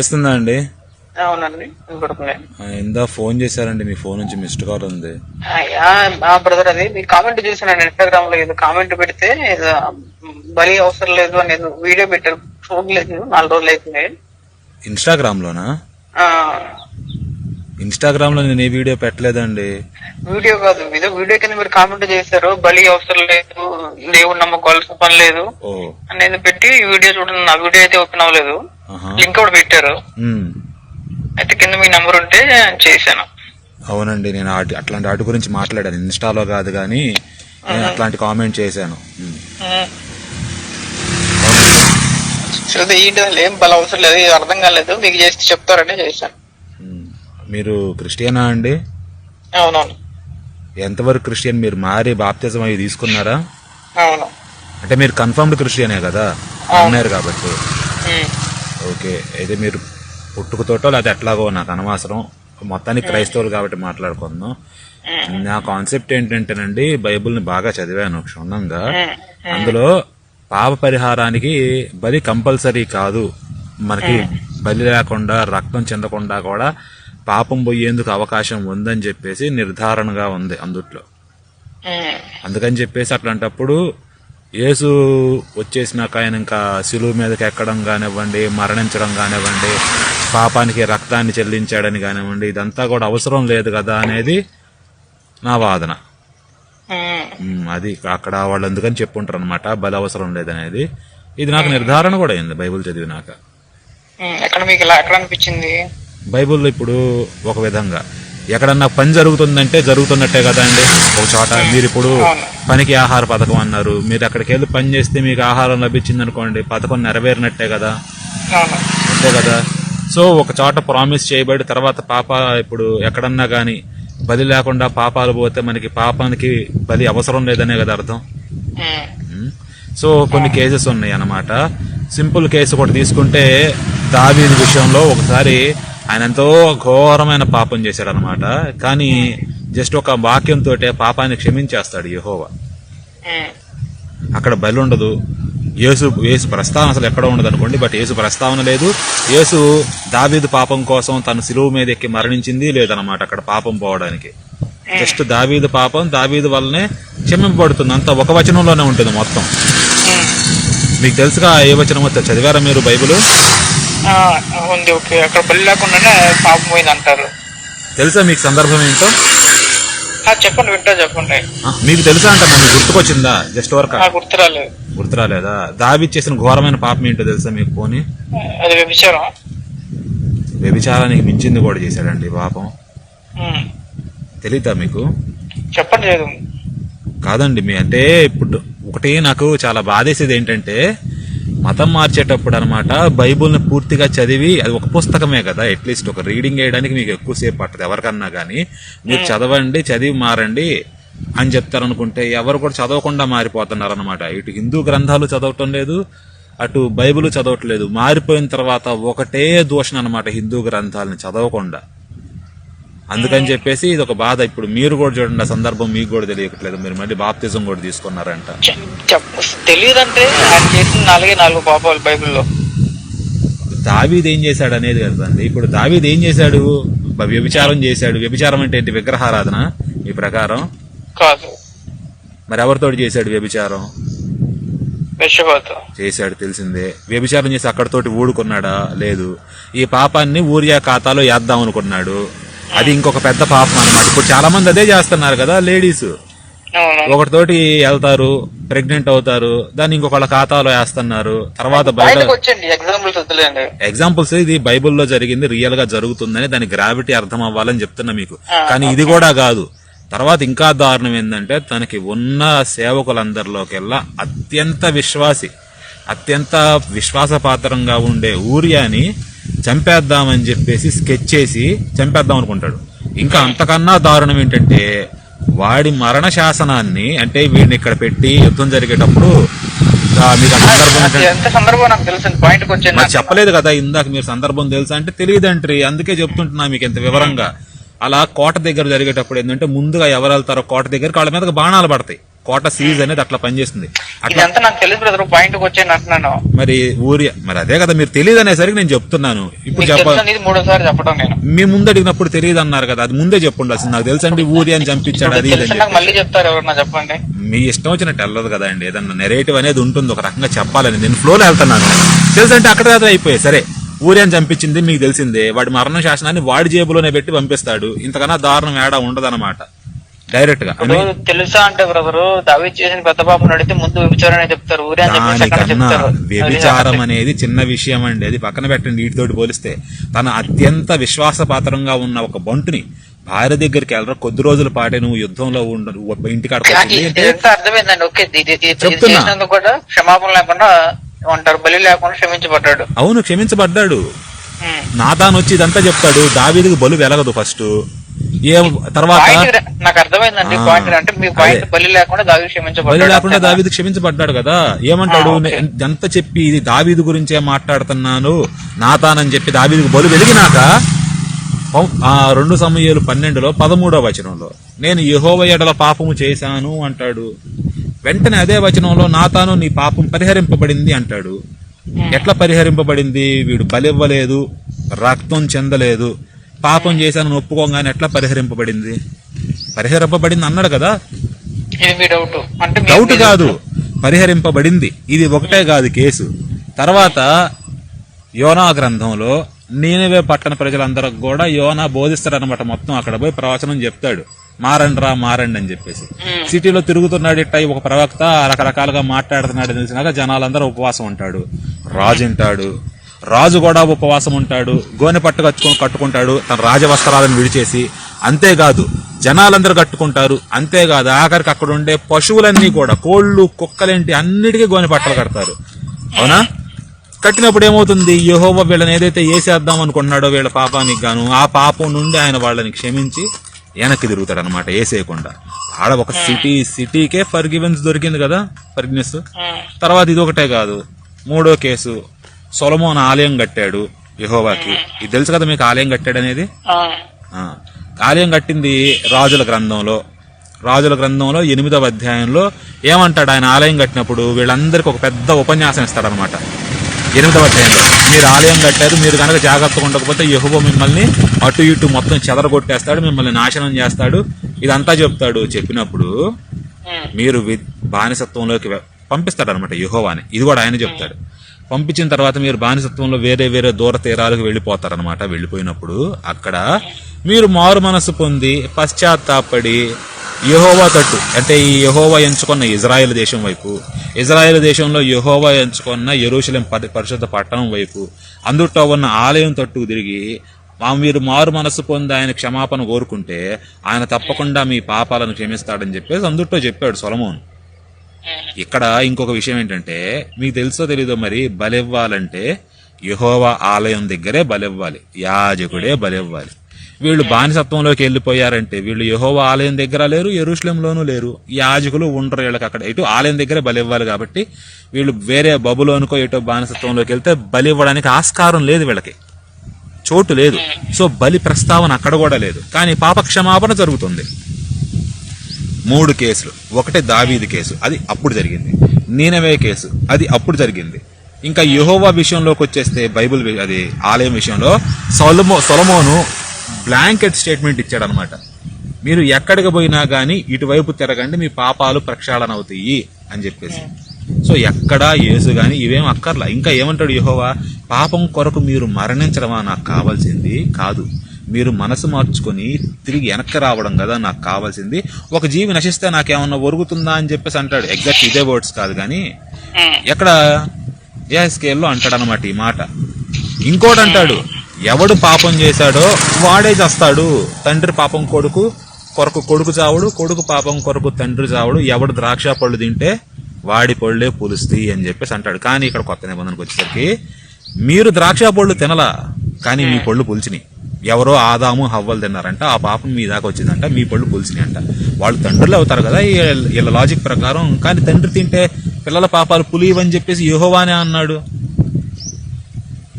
వినిపిస్తుందా అండి? అవునండి ఇందా ఫోన్ చేశారండి మీ ఫోన్ నుంచి మిస్డ్ కాల్ ఉంది. బ్రదర్ అది. మీ కామెంట్ చూసాను ఇన్స్టాగ్రామ్లో ఏదో కామెంట్ పెడితే బలి అవసరం లేదు అని వీడియో పెట్టారు. చూడలేదు నాలుగు రోజులు అవుతుంది. ఇన్స్టాగ్రామ్ లోనా? ఆ, ఇన్స్టాగ్రామ్లో నేను ఏ వీడియో పెట్టలేదండి. వీడియో కాదు. ఏదో వీడియో కింద మీరు కామెంట్ చేశారు. బలి అవసరం లేదు. దేవుడు నమ్మకోవాల్సిన పని లేదు. ఓ. అనేది పెట్టి ఈ వీడియో చూడండి. నా వీడియో అయితే ఓపెన్ అవ్వలేదు. ఆహా. లింక్ కూడా పెట్టారు. ఉమ్. అయితే కింద మీ నంబర్ ఉంటే చేశాను. అవునండి. నేను ఆటి- అట్లాంటి వాటి గురించి మాట్లాడాను. ఇన్స్టాలో కాదు కానీ నేను అట్లాంటి కామెంట్ చేశాను. ఉమ్. చూస్తే ఏంటి అసలు ఏం బల అవసరం లేదు. ఇది అర్థం కాలేదు. మీకు చేస్తే చెప్తారని చేశాను. మీరు క్రిస్టియనా అండి? అవునవును. ఎంతవరకు క్రిస్టియన్? మీరు మారి బాప్తిజం అవి తీసుకున్నారా? అవును. అంటే మీరు కన్ఫర్మ్డ్ క్రిస్టియనే కదా? అన్నారు కాబట్టి. ఓకే. అయితే మీరు పుట్టుకతోటో లేకపోతే ఎట్లాగో నాకు అనవసరం. మొత్తానికి క్రైస్తవులు కాబట్టి మాట్లాడుకుందాం. నా కాన్సెప్ట్ ఏంటంటేనండి బైబిల్ని బాగా చదివాను క్షుణ్ణంగా. అందులో పాప పరిహారానికి బలి కంపల్సరీ కాదు. మనకి బలి లేకుండా రక్తం చెందకుండా కూడా పాపం పోయేందుకు అవకాశం ఉందని చెప్పేసి నిర్ధారణగా ఉంది అందుట్లో. అందుకని చెప్పేసి అట్లాంటప్పుడు యేసు వచ్చేసినాక ఆయన ఇంకా సిలువు మీదకి ఎక్కడం కానివ్వండి మరణించడం కానివ్వండి పాపానికి రక్తాన్ని చెల్లించాడని కానివ్వండి ఇదంతా కూడా అవసరం లేదు కదా అనేది నా వాదన. అది అక్కడ వాళ్ళు అందుకని చెప్పుంటారు అనమాట బలి అవసరం లేదనేది. ఇది నాకు నిర్ధారణ కూడా అయింది బైబిల్ చదివినాక. ఎక్కడ మీకు ఇలా ఎక్కడ అనిపించింది? బైబిల్లో ఇప్పుడు ఒక విధంగా. ఎక్కడన్నా పని జరుగుతుందంటే జరుగుతున్నట్టే కదా అండి. ఒక చోట మీరు ఇప్పుడు. పనికి ఆహార పథకం అన్నారు. మీరు అక్కడికి వెళ్ళి పని చేస్తే మీకు ఆహారం లభించింది అనుకోండి పథకం నెరవేరినట్టే కదా. అంతే కదా. సో ఒక చోట ప్రామిస్ చేయబడి తర్వాత పాప ఇప్పుడు ఎక్కడన్నా గాని బలి లేకుండా పాపాలు పోతే మనకి పాపానికి బలి అవసరం లేదనే కదా అర్థం. సో కొన్ని కేసెస్ ఉన్నాయి అన్నమాట సింపుల్ కేసు ఒకటి తీసుకుంటే దావీది విషయంలో ఒకసారి ఆయన ఎంతో ఘోరమైన పాపం చేశాడు అనమాట కానీ జస్ట్ ఒక వాక్యంతో పాపాన్ని క్షమించేస్తాడు యెహోవా. అక్కడ బలి ఉండదు. యేసు యేసు ప్రస్తావన అసలు ఎక్కడ ఉండదు అనుకోండి బట్ యేసు ప్రస్తావన లేదు. యేసు దావీదు పాపం కోసం తన సిలువు మీద ఎక్కి మరణించింది లేదనమాట అక్కడ పాపం పోవడానికి. జస్ట్ దావీదు పాపం దావీదు వల్లనే క్షమింపబడుతుంది. అంత ఒక వచనంలోనే ఉంటుంది మొత్తం. మీకు తెలుసుగా ఏ వచనం వస్తే చదివారా మీరు బైబిల్? ఉంది. ఓకే అక్కడ బలి లేకుండానే పాపం పోయింది అంటారు. తెలుసా మీకు సందర్భం ఏంటో? చెప్పండి వింటా చెప్పండి. మీకు తెలుసా అంట మీకు గుర్తుకొచ్చిందా? జస్ట్ వరకు నాకు గుర్తు రాలేదు. గుర్తురాలేదా? దావి చేసిన ఘోరమైన పాపం ఏంటో తెలుసా మీకు పోనీ? అది వ్యభిచారం? వ్యభిచారానికి మించింది కూడా చేశాడండి పాపం. తెలీదా మీకు? చెప్పండి లేదు కాదండి మీ అంటే ఇప్పుడు ఒకటి నాకు చాలా బాధేసేది ఏంటంటే మతం మార్చేటప్పుడు అనమాట బైబుల్ని పూర్తిగా చదివి అది ఒక పుస్తకమే కదా అట్లీస్ట్ ఒక రీడింగ్ చేయడానికి మీకు ఎక్కువసేపు పట్టదు ఎవరికన్నా కానీ మీరు చదవండి చదివి మారండి అని చెప్తారనుకుంటే ఎవరు కూడా చదవకుండా మారిపోతున్నారు అనమాట ఇటు హిందూ గ్రంథాలు చదవటం లేదు అటు బైబిల్ చదవట్లేదు మారిపోయిన తర్వాత ఒకటే దూషణ అనమాట హిందూ గ్రంథాలని చదవకుండా. అందుకని చెప్పేసి ఇది ఒక బాధ. ఇప్పుడు మీరు కూడా చూడండి ఆ సందర్భం మీకు కూడా తెలియట్లేదు. మీరు మళ్ళీ బాప్తిజం కూడా తీసుకున్నారంట. తెలియదంటే ఆయన చేసిన నాలుగే నాలుగు పాపాలు బైబిల్లో. దావీద్ ఏం చేశాడు అనేది కదండి ఇప్పుడు దావీద్ ఏం చేశాడు? వ్యభిచారం చేశాడు. వ్యభిచారం అంటే ఏంటి? విగ్రహారాధన ఈ ప్రకారం. కాదు. మరి ఎవరితోటి చేశాడు వ్యభిచారం? చేశాడు తెలిసిందే. వ్యభిచారం చేసి అక్కడతోటి ఊడుకున్నాడా? లేదు. ఈ పాపాన్ని ఊరియా ఖాతాలో వేద్దాం అనుకున్నాడు. అది ఇంకొక పెద్ద పాపం అన్నమాట. ఇప్పుడు చాలా మంది అదే చేస్తున్నారు కదా లేడీస్. ఒకటితోటి వెళ్తారు ప్రెగ్నెంట్ అవుతారు దాన్ని ఇంకొకళ్ళ ఖాతాలో వేస్తున్నారు. తర్వాత ఎగ్జాంపుల్స్ ఇది బైబిల్లో జరిగింది రియల్గా జరుగుతుందని దాని గ్రావిటీ అర్థం అవ్వాలని చెప్తున్నా మీకు. కానీ ఇది కూడా కాదు. తర్వాత ఇంకా దారుణం ఏంటంటే తనకి ఉన్న సేవకులందరిలోకెల్లా అత్యంత విశ్వాసి అత్యంత విశ్వాసపాత్రంగా ఉండే ఊరియాని చంపేద్దామని చెప్పేసి స్కెచ్ చేసి చంపేద్దాం అనుకుంటాడు. ఇంకా అంతకన్నా దారుణం ఏంటంటే వాడి మరణ శాసనాన్ని అంటే వీడిని ఇక్కడ పెట్టి యుద్ధం జరిగేటప్పుడు మీకు చెప్పలేదు కదా ఇందాక మీరు సందర్భం తెలుసా అంటే తెలియదంట్రీ అందుకే చెప్తుంటున్నా మీకు ఇంత వివరంగా. అలా కోట దగ్గర జరిగేటప్పుడు ఏంటంటే ముందుగా ఎవరు వెళ్తారో కోట దగ్గర వాళ్ళ మీద బాణాలు పడతాయి. కోట సీజ్ అనేది అట్లా పనిచేస్తుంది. అట్లా ఇదంతా నాకు తెలుసు బ్రదర్ పాయింట్కి వచ్చాను అంటున్నాను. మరి ఊరి మరి అదే కదా మీరు తెలియదు అనేసరికి నేను చెప్తున్నాను. ఇప్పుడు తెలుసు మూడోసారి చెప్పడం నేను. మీ ముందు అడిగినప్పుడు తెలియదు అన్నారు కదా అది ముందే చెప్పుండాల్సింది నాకు తెలుసండి ఊరి అని చంపించాడు అది తెలుసు మళ్ళీ చెప్తారు ఎవరన్నా చెప్పండి. మీ ఇష్టం వచ్చినట్టు వెళ్ళదు కదా అండి ఏదన్నా నెరేటివ్ అనేది ఉంటుంది ఒక రకంగా చెప్పాలని నేను ఫ్లోలో వెళ్తున్నాను. తెలుసంటే అక్కడ కదా అయిపోయాయి సరే ఊరి అని చంపించింది మీకు తెలిసిందే వాడి మరణ శాసనాన్ని వాడి జేబులోనే పెట్టి పంపిస్తాడు ఇంతకన్నా దారుణం ఏడా ఉండదన్నమాట. డైరెక్ట్గా. తెలుసా అంటే బ్రదరు దావీద్ చేసిన పెద్ద పాప నడితే ముందు అని చెప్తారు దానికన్నా చెప్తారు. వ్యభిచారం అనేది చిన్న విషయం అండి. అది పక్కన పెట్టండి వీటితోటి పోలిస్తే. తన అత్యంత విశ్వాసపాత్రంగా ఉన్న ఒక బంటుని భార్య దగ్గరికి వెళ్ళరా కొద్ది రోజుల పాటే నువ్వు యుద్ధంలో ఉండ ఇంటికాడ అర్థమైందండి. ఓకే చెప్తున్నా. కూడా క్షమాపణ లేకుండా ఉంటారు బలి లేకుండా క్షమించబడ్డాడు. అవును క్షమించబడ్డాడు. నాతాను వచ్చి ఇదంతా చెప్తాడు దావీదికి బలు వెలగదు ఫస్ట్. ఏ తర్వాత పాయింట్ రే- నాకు అర్థమైందండి ఆ, పాయింట్ అంటే మీ పాయింట్ అదే. బలి లేకుండా బలి క్షమించబడ్డాడు లేకుండా అంతేనా? దావీదు క్షమించబడ్డాడు కదా? ఏమంటాడు. ఎంత చెప్పి ఇది దావీదు గురించే మాట్లాడుతున్నాను? నాతానని చెప్పి దావీదుకు బలు వెలిగినాక రెండు సమయాలు పన్నెండులో పదమూడో వచనంలో నేను యెహోవా ఎడల పాపము చేశాను అంటాడు. వెంటనే అదే వచనంలో నాతాను నీ పాపం పరిహరింపబడింది అంటాడు. ఎట్లా పరిహరింపబడింది? వీడు బలివ్వలేదు రక్తం చెందలేదు పాపం చేశానని ఒప్పుకోగానే ఎట్లా పరిహరింపబడింది? పరిహరింపబడింది అన్నాడు కదా? డౌట్ కాదు. పరిహరింపబడింది. ఇది ఒకటే కాదు కేసు. తర్వాత యోనా గ్రంథంలో నేనవే పట్టణ ప్రజలందరికి కూడా యోనా బోధిస్తాడనమాట మొత్తం అక్కడ పోయి ప్రవచనం చెప్తాడు. మారండి రా మారండి అని చెప్పేసి. సిటీలో తిరుగుతున్నాడు ఇట్ట ఒక ప్రవక్త రకరకాలుగా మాట్లాడుతున్నాడు తెలిసినాక జనాలందరూ ఉపవాసం ఉంటాడు. రాజు ఉంటాడు రాజు కూడా ఉపవాసం ఉంటాడు గోనె పట్టు కట్టుకొని కట్టుకుంటాడు తన రాజవస్త్రాలను విడిచేసి. అంతేకాదు జనాలందరూ కట్టుకుంటారు. అంతేకాదు ఆఖరికి అక్కడ ఉండే పశువులన్నీ కూడా కోళ్ళు కుక్కలేంటి అన్నిటికీ గోనె పట్టలు కడతారు. అవునా? కట్టినప్పుడు ఏమవుతుంది? యెహోవా వీళ్ళని ఏదైతే వేసేద్దాం అనుకుంటున్నాడో వీళ్ళ పాపానికి గాను ఆ పాపం నుండి ఆయన వాళ్ళని క్షమించి వెనక్కి తిరుగుతాడు అనమాట వేసేయకుండా ఆడ ఒక సిటీ సిటీకే ఫర్గివెన్స్ దొరికింది కదా ఫర్గినెస్. తర్వాత ఇది ఒకటే కాదు మూడో కేసు. సొలమోన్ ఆలయం కట్టాడు యెహోవాకి. ఇది తెలుసు కదా మీకు ఆలయం కట్టాడు అనేది ఆలయం కట్టింది రాజుల గ్రంథంలో. రాజుల గ్రంథంలో ఎనిమిదవ అధ్యాయంలో ఏమంటాడు ఆయన ఆలయం కట్టినప్పుడు? వీళ్ళందరికీ ఒక పెద్ద ఉపన్యాసం ఇస్తాడనమాట ఎనిమిదవ అధ్యాయంలో. మీరు ఆలయం కట్టారు మీరు కనుక జాగ్రత్తగా ఉండకపోతే యహుబో మిమ్మల్ని అటు ఇటు మొత్తం చెదరగొట్టేస్తాడు మిమ్మల్ని నాశనం చేస్తాడు. ఇదంతా చెప్తాడు. చెప్పినప్పుడు. మీరు వి- బానిసత్వంలోకి పంపిస్తాడు అనమాట యుహోవాని. ఇది కూడా ఆయన చెప్తాడు. పంపించిన తర్వాత మీరు బానిసత్వంలో వేరే వేరే దూర తీరాలకు వెళ్ళిపోతారనమాట వెళ్ళిపోయినప్పుడు. అక్కడ మీరు మారు మనసు పొంది పశ్చాత్తాపడి యహోవా తట్టు అంటే ఈ యహోవా ఎంచుకున్న ఇజ్రాయెల్ దేశం వైపు ఇజ్రాయెల్ దేశంలో యహోవా ఎంచుకున్న ఎరుషలేం పరిశుద్ధ పట్టణం వైపు అందుట్లో ఉన్న ఆలయం తట్టు తిరిగి మీరు మారు మనసు పొంది ఆయన క్షమాపణ కోరుకుంటే ఆయన తప్పకుండా మీ పాపాలను క్షమిస్తాడని చెప్పేసి అందుట్లో చెప్పాడు సొలమోన్. ఇక్కడ ఇంకొక విషయం ఏంటంటే మీకు తెలుసో తెలీదో మరి బలివ్వాలంటే యెహోవా ఆలయం దగ్గరే బలివ్వాలి. యాజకుడే బలివ్వాలి. వీళ్ళు బానిసత్వంలోకి వెళ్ళిపోయారంటే వీళ్ళు యెహోవా ఆలయం దగ్గర లేరు ఎరుషులంలోనూ లేరు. యాజకులు ఉండరు వీళ్ళకి అక్కడ. ఇటు ఆలయం దగ్గరే బలి ఇవ్వాలి కాబట్టి వీళ్ళు వేరే బబులోనుకో ఎటో బానిసత్వంలోకి వెళ్తే బలి ఇవ్వడానికి ఆస్కారం లేదు వీళ్ళకి. చోటు లేదు. సో బలి ప్రస్తావన అక్కడ కూడా లేదు. కానీ పాప క్షమాపణ జరుగుతుంది. మూడు కేసులు. ఒకటి దావీది కేసు. అది అప్పుడు జరిగింది. నీనవే కేసు. అది అప్పుడు జరిగింది. ఇంకా యహోవా విషయంలోకి వచ్చేస్తే బైబిల్ అది ఆలయం విషయంలో సొలమో సొలమోను బ్లాంకెట్ స్టేట్మెంట్ ఇచ్చాడనమాట. మీరు ఎక్కడికి పోయినా కానీ ఇటువైపు తిరగండి మీ పాపాలు ప్రక్షాళన అవుతాయి అని చెప్పేసి. సో ఎక్కడా యేసు కానీ ఇవేం అక్కర్లా. ఇంకా ఏమంటాడు యహోవా? పాపం కొరకు మీరు మరణించడమా? నాకు కావాల్సింది కాదు. మీరు మనసు మార్చుకొని తిరిగి వెనక్కి రావడం కదా నాకు కావాల్సింది. ఒక జీవి నశిస్తే నాకేమన్నా ఒరుగుతుందా అని చెప్పేసి అంటాడు. ఎగ్జాక్ట్ ఇదే వర్డ్స్ కాదు కానీ. ఎక్కడ? ఏ స్కేల్లో అంటాడు అనమాట ఈ మాట. ఇంకోటి అంటాడు. ఎవడు పాపం చేశాడో వాడే చేస్తాడు. తండ్రి పాపం కొడుకు కొరకు కొడుకు చావుడు కొడుకు పాపం కొరకు తండ్రి చావుడు. ఎవడు ద్రాక్ష పళ్ళు తింటే వాడి పళ్ళే పులుస్తాయి అని చెప్పేసి అంటాడు. కానీ ఇక్కడ కొత్త నిబంధనకు వచ్చేసరికి మీరు ద్రాక్ష పళ్ళు తినలా కానీ మీ పళ్ళు పులిచినాయి. ఎవరో ఆదాము హవ్వలు తిన్నారంట ఆ పాపం మీ దాకా వచ్చిందంట మీ పళ్ళు పులిచినాయి అంట. వాళ్ళు తండ్రులు అవుతారు కదా వీళ్ళ లాజిక్ ప్రకారం. కానీ తండ్రి తింటే పిల్లల పాపాలు పులివని చెప్పేసి యెహోవానే అన్నాడు.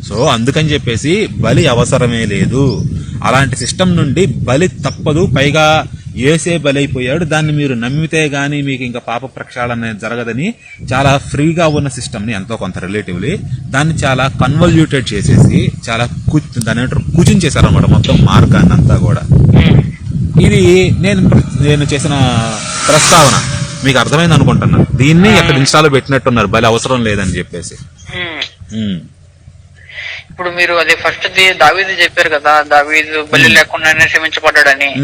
సో అందుకని చెప్పేసి బలి అవసరమే లేదు. అలాంటి సిస్టమ్ నుండి బలి తప్పదు. పైగా ఏసే బలైపోయాడు. దాన్ని మీరు నమ్మితే గానీ మీకు ఇంకా పాప ప్రక్షాళన జరగదని చాలా ఫ్రీగా ఉన్న సిస్టమ్ని ఎంతో కొంత రిలేటివ్లీ దాన్ని చాలా కన్వల్యూటెడ్ చేసేసి చాలా కు దాని ఏమంటారు కుచించేశారన్నమాట మొత్తం మార్గాన్ని అంతా కూడా. ఉమ్. ఇది నేను నేను చేసిన ప్రస్తావన. మీకు అర్థమైంది అనుకుంటున్నా. దీన్ని అక్కడ ఇన్స్టాలో పెట్టినట్టున్నారు. బలి అవసరం లేదని చెప్పేసి. ఉమ్. ఇప్పుడు మీరు అది ఫస్ట్ దావీదు చెప్పారు కదా. దావీదు బలి లేకుండానే క్షమించబడ్డాడని.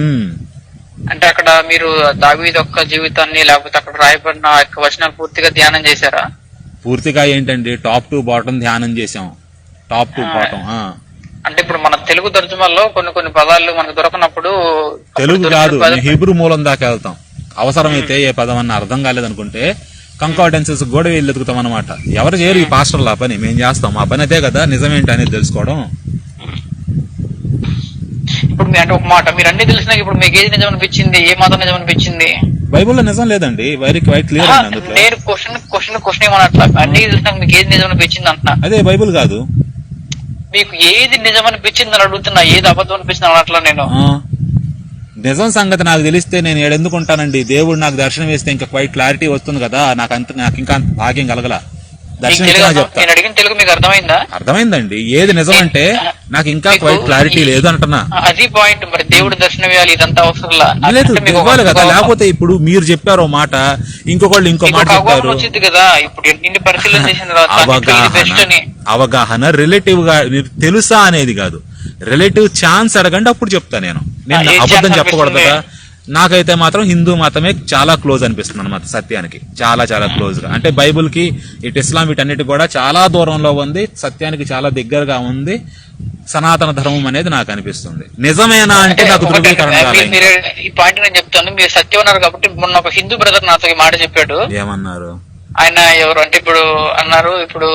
అంటే అక్కడ మీరు దావీదు యొక్క జీవితాన్ని లేకపోతే అక్కడ రాయబడిన ఆ యొక్క వచనాలు పూర్తిగా ధ్యానం చేశారా? పూర్తిగా ఏంటండి? టాప్ టు బాటం ధ్యానం చేసాం టాప్ టు బాటం ఆ. అంటే ఇప్పుడు మన తెలుగు తర్జుమాల్లో కొన్ని కొన్ని పదాలు మనకు దొరకనప్పుడు తెలుగు కాదు హీబ్రూ మూలం దాకా వెళ్తాం. అవసరమైతే ఏ పదం అన్న అర్థం కాలేదనుకుంటే కంకార్డెన్సెస్ కూడా వెళ్ళి ఎదుగుతాం అనమాట ఎవరు చేయరు ఈ పాస్టర్ల పని మేము చేస్తాం. మా పని అదే కదా నిజమేంటి అనేది తెలుసుకోవడం. ఇప్పుడు మీ అంటే ఒక మాట మీరు అన్ని తెలిసినాక ఇప్పుడు మీకు ఏది నిజం అనిపించింది ఏ మాత్రం నిజం అనిపించింది? బైబిల్లో నిజం లేదండి వైరి వైట్ క్లియర్ నేను క్వశ్చన్ క్వశ్చన్ క్వశ్చన్ ఏమన్నట్ల అన్ని తెలిసినాక మీకు ఏది నిజం అనిపించింది అంటున్నా. అదే బైబిల్ కాదు. మీకు ఏది నిజం అనిపించింది అని అడుగుతున్నా ఏది అబద్ధం అనిపించింది అనట్లా నేను. నిజం సంగతి నాకు తెలిస్తే నేను ఏడెందుకు ఉంటానండి? దేవుడు నాకు దర్శనం వేస్తే ఇంకా క్వైట్ క్లారిటీ వస్తుంది కదా నాకు అంత నాకు ఇంకా భాగ్యం కలగల. నేను అడిగిన తెలుగు మీకు అర్థమైందా? అర్థమైందండి. ఏది నిజం అంటే నాకు ఇంకా క్వైట్ క్లారిటీ లేదు అంటున్నా. అది పాయింట్ మరి దేవుడు దర్శనం ఇవ్వాలి ఇదంతా అవసరంలా? లేదు ఇవ్వాలి కదా. లేకపోతే ఇప్పుడు మీరు చెప్పారు మాట ఇంకొకళ్ళు ఇంకో మాట చెప్పారు. వచ్చింది కదా. ఇప్పుడు ఇన్ని పరిశీలన చేసిన అవగాహన అవగాహన రిలేటివ్గా తెలుసా అనేది కాదు. రిలేటివ్ ఛాన్స్ అడగండి అప్పుడు చెప్తా నేను. నేను అబద్ధం చెప్పకూడదు కదా. నాకైతే మాత్రం హిందూ మతమే చాలా క్లోజ్ అనిపిస్తుంది అనమాట సత్యానికి. చాలా చాలా క్లోజ్గా అంటే బైబుల్కి ఇటు ఇస్లాం వీటన్నిటి కూడా చాలా దూరంలో ఉంది సత్యానికి చాలా దగ్గరగా ఉంది. సనాతన ధర్మం అనేది నాకు అనిపిస్తుంది. నిజమేనా అంటే నాకు ధృవీకరణ ఈ పాయింట్ నేను చెప్తాను మీరు సత్యం ఉన్నారు కాబట్టి మొన్న ఒక హిందూ బ్రదర్ నాతో మాట చెప్పాడు. ఏమన్నారు? ఆయన ఎవరు అంటే ఇప్పుడు అన్నారు ఇప్పుడు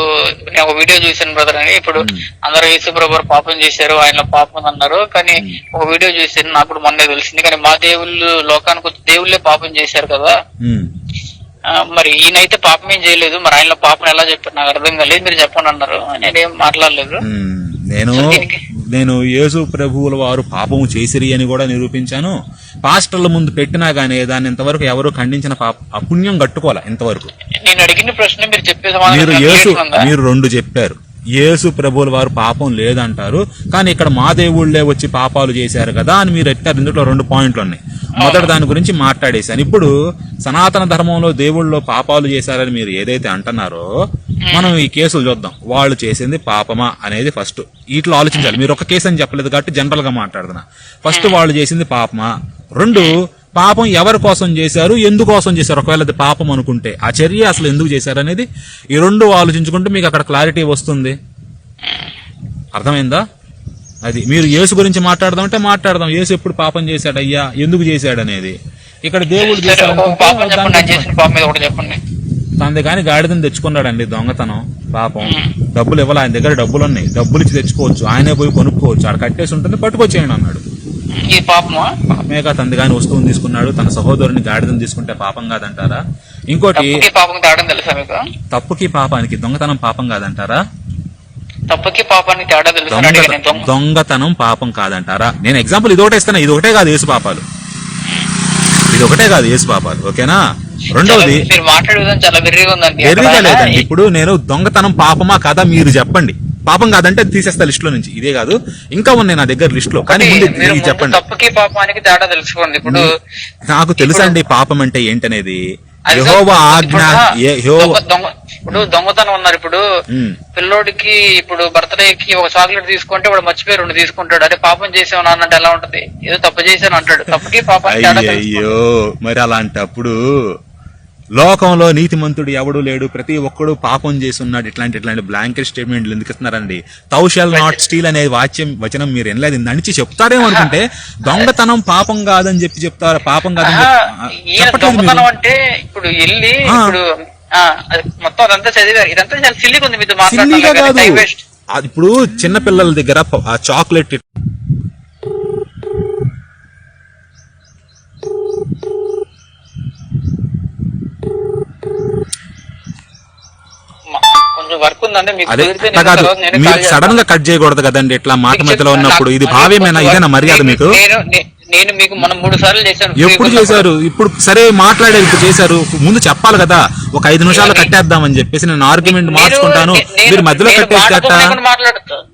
నేను ఒక వీడియో చూశాను బ్రదర్ అని. ఇప్పుడు అందరూ యేసు ప్రభు పాపం చేశారు ఆయన పాపం అన్నారు. కానీ ఒక వీడియో చూశాను నాకు కూడా మొన్నే తెలిసింది. కానీ మా దేవుళ్ళు లోకానికి వచ్చి దేవుళ్ళే పాపం చేశారు కదా. మరి ఈయనైతే పాపం ఏం చేయలేదు. మరి ఆయనలో పాపం ఎలా చెప్పారు? నాకు అర్థం కాలేదు. మీరు చెప్పండి అన్నారు. నేనేం మాట్లాడలేదు. నేను నేను యేసు ప్రభువుల వారు పాపము చేసిరి అని కూడా నిరూపించాను. పాస్టర్ల ముందు పెట్టినా గానీ దాన్ని ఇంతవరకు ఎవరు ఖండించిన పాప అపుణ్యం కట్టుకోలే ఇంతవరకు? నేను అడిగిన ప్రశ్న మీరు చెప్పే యేసు? మీరు రెండు చెప్పారు. యేసు ప్రభువుల వారు పాపం లేదంటారు. కానీ ఇక్కడ మా దేవుళ్ళే వచ్చి పాపాలు చేశారు కదా అని మీరు ఎట్టారు ఇందులో రెండు పాయింట్లు ఉన్నాయి. మొదటి దాని గురించి మాట్లాడేశాను ఇప్పుడు సనాతన ధర్మంలో దేవుళ్ళలో పాపాలు చేశారని మీరు ఏదైతే అంటున్నారో మనం ఈ కేసులు చూద్దాం. వాళ్ళు చేసింది పాపమా అనేది ఫస్ట్. వీటిలో ఆలోచించాలి. మీరు ఒక కేసు అని చెప్పలేదు కాబట్టి జనరల్గా మాట్లాడుతున్నా. ఫస్ట్ వాళ్ళు చేసింది పాపమా? రెండు పాపం ఎవరి కోసం చేశారు ఎందుకోసం చేశారు? ఒకవేళ అది పాపం అనుకుంటే ఆ చర్య అసలు ఎందుకు చేశారు అనేది ఈ రెండు ఆలోచించుకుంటే మీకు అక్కడ క్లారిటీ వస్తుంది. అర్థమైందా? అది మీరు యేసు గురించి మాట్లాడదాం అంటే మాట్లాడదాం. యేసు ఎప్పుడు పాపం చేశాడు? అయ్యా ఎందుకు చేశాడు అనేది. ఇక్కడ దేవుడు తనది కానీ గాడిదని తెచ్చుకున్నాడండి దొంగతనం పాపం. డబ్బులు ఇవ్వాలి ఆయన దగ్గర డబ్బులు ఉన్నాయి. డబ్బులు ఇచ్చి తెచ్చుకోవచ్చు ఆయనే పోయి కొనుక్కోవచ్చు. ఆడ కట్టేసి ఉంటుంది పట్టుకొచ్చేయండి అన్నాడు. ఈ పాపమా? పాపమేగా తంది కానీ వస్తువుని తీసుకున్నాడు. తన సహోదరుని గాడిదని తీసుకుంటే పాపం కాదంటారా? ఇంకోటి తప్పుకి పాపం తేడా తెలుసా మీకు? తప్పుకి పాపానికి దొంగతనం పాపం కాదంటారా? తప్పుకి పాపానికి తేడా తెలుసా? దొంగతనం పాపం కాదంటారా? నేను ఎగ్జాంపుల్ ఇది ఒకటే ఇస్తాను ఇది ఒకటే కాదు యేసు పాపాలు. ఇది ఒకటే కాదు యేసు పాపాలు. ఓకేనా? రెండవది మీరు మాట్లాడే చాలా వెర్రిగా ఉందండి. లేదండి. ఇప్పుడు నేను దొంగతనం పాపమా కాదా మీరు చెప్పండి. పాపం కాదంటే తీసేస్తా లిస్ట్లో నుంచి. ఇదే కాదు. ఇంకా ఉన్నాయి నా దగ్గర లిస్ట్లో కానీ చెప్పండి. తప్పుకి పాపానికి తేడా తెలుసుకోండి. ఇప్పుడు నాకు తెలుసండి పాపం అంటే ఏంటనేది? ఇప్పుడు దొంగతనం ఉన్నారు. ఇప్పుడు. పిల్లోడికి ఇప్పుడు బర్త్డేకి ఒక చాక్లెట్ తీసుకుంటే వాడు మర్చిపోయి రెండు తీసుకుంటాడు. అదే పాపం చేసావు నాన్న అంటే ఎలా ఉంటది? ఏదో తప్పు చేశాను అంటాడు. తప్పుకి తెలుసుకోండి. అయ్యయ్యో మరి అలాంటప్పుడు లోకంలో నీతిమంతుడు ఎవడు లేడు. ప్రతి ఒక్కడు పాపం చేస్తున్నాడు. ఇట్లాంటి ఇట్లాంటి బ్లాంకెట్ స్టేట్మెంట్లు ఎందుకు ఇస్తున్నారండి థౌ షాల్ నాట్ స్టీల్ అనే వాచ్యం వచనం మీరు వినలేదు. నడిచి చెప్తారేమో అనుకుంటే దొంగతనం పాపం కాదని చెప్పి చెప్తారు? పాపం కాదని చెప్పట్లేదు అంటే ఇప్పుడు వెళ్ళి. ఇప్పుడు మొత్తం అదంతా చదివారు. ఇదంతా చాలా సిల్లిగా ఉంది మీతో ఇప్పుడు చిన్న పిల్లల దగ్గర చాక్లెట్ వర్క్ ఉందంటే మీకు మీరు సడన్గా. కట్ చేయకూడదు కదండి ఇట్లా మాట మధ్యలో. ఉన్నప్పుడు. ఇది భావ్యమేనా ఇదేనా మర్యాద మీకు? నేను మీకు మనం మూడు సార్లు చేశాను. ఎప్పుడు చేశారు? ఇప్పుడు సరే మాట్లాడేది ఇప్పుడు చేశారు. ముందు చెప్పాలి కదా ఒక ఐదు నిమిషాలు కట్టేద్దామని చెప్పేసి నేను ఆర్గ్యుమెంట్ మార్చుకుంటాను. మీరు మధ్యలో కట్టేసి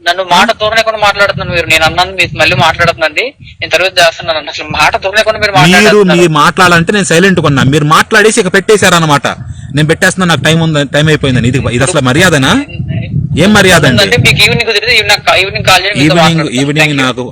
నన్ను మాట తోడనే కూడా మాట్లాడుతున్నాను మీరు. నేను అన్నాను మీరు మళ్ళీ మాట్లాడుతుందండి నేను తర్వాత చేస్తున్నాను. అసలు మాట తోడనే కూడా మీరు మీరు మీరు మాట్లాడాలంటే నేను సైలెంట్ కొన్నా మీరు మాట్లాడేసి ఇక పెట్టేశారనమాట నేను పెట్టేస్తున్నా నాకు టైం ఉంది టైం అయిపోయిందని. ఇది ఇది అసలు మర్యాదనా? ఏం మర్యాద అండి? అంటే మీకు ఈవినింగ్ ఈవినింగ్. నాకు